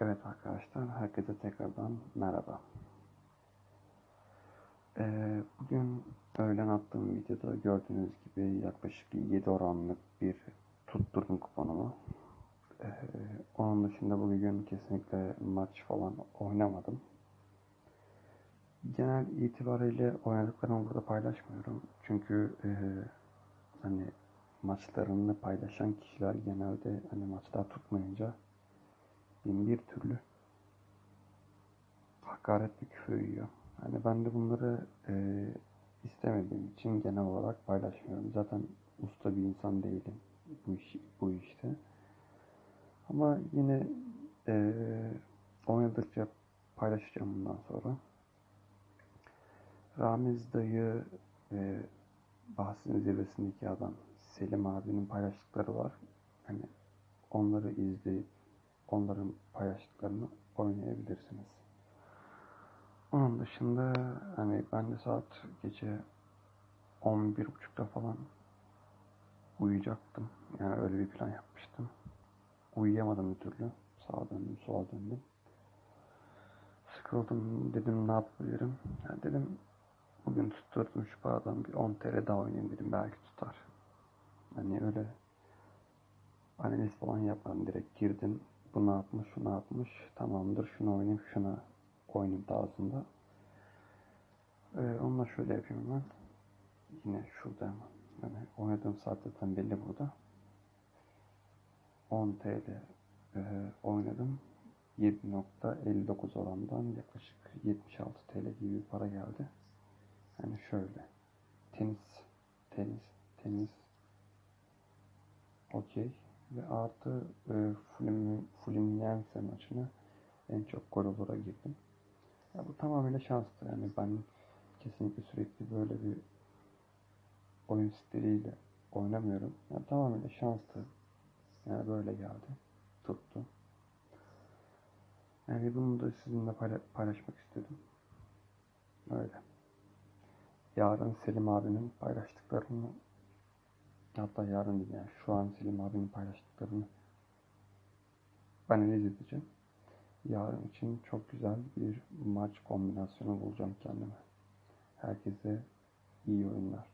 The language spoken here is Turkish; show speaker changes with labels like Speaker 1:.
Speaker 1: Evet arkadaşlar, herkese tekrardan merhaba. Ee, bugün öğlen attığım videoda gördüğünüz gibi yaklaşık 7 oranlık bir tutturdum kuponumu. Ee, onun dışında bugün kesinlikle maç falan oynamadım. Genel itibariyle oynadıklarımı burada paylaşmıyorum. Çünkü e, hani maçlarını paylaşan kişiler genelde hani maçlar tutmayınca bin bir türlü hakaret ve küfür yiyor. Hani ben de bunları e, istemediğim için genel olarak paylaşmıyorum. Zaten usta bir insan değilim bu, iş, bu işte. Ama yine e, oynadıkça paylaşacağım bundan sonra. Ramiz dayı ve bahsin zirvesindeki adam Selim abinin paylaştıkları var. Hani onları izleyip onların paylaştıklarını oynayabilirsiniz. Onun dışında hani ben de saat gece 11.30'da falan uyuyacaktım. Yani öyle bir plan yapmıştım. Uyuyamadım bir türlü. Sağa döndüm, sola döndüm. Sıkıldım dedim ne yapabilirim. Yani dedim bugün tutturdum şu paradan bir 10 TL daha oynayayım dedim belki tutar. Hani öyle analiz falan yapmadım. Direkt girdim. Bu ne yapmış, şu ne yapmış. Tamamdır şunu oynayayım, şuna oynayayım tarzında. Ee, onunla şöyle yapayım hemen. Yine şurada hemen. Yani oynadığım saat zaten belli burada. 10 TL e, oynadım. 7.59 orandan yaklaşık 76 TL gibi bir para geldi. Yani şöyle. Tenis, tenis, tenis. Okey. Ve artı e, Flumin, Fluminense maçına en çok gol olura girdim. Ya bu tamamıyla şanstı. Yani ben kesinlikle sürekli böyle bir oyun stiliyle oynamıyorum. Yani tamamıyla şanstı. Yani böyle geldi. Tuttu. Yani bunu da sizinle paylaşmak istedim. Öyle. Yarın Selim abinin paylaştıklarını hatta yarın değil yani şu an Selim abinin paylaştıklarını analiz edeceğim. Yarın için çok güzel bir maç kombinasyonu bulacağım kendime. Herkese iyi oyunlar.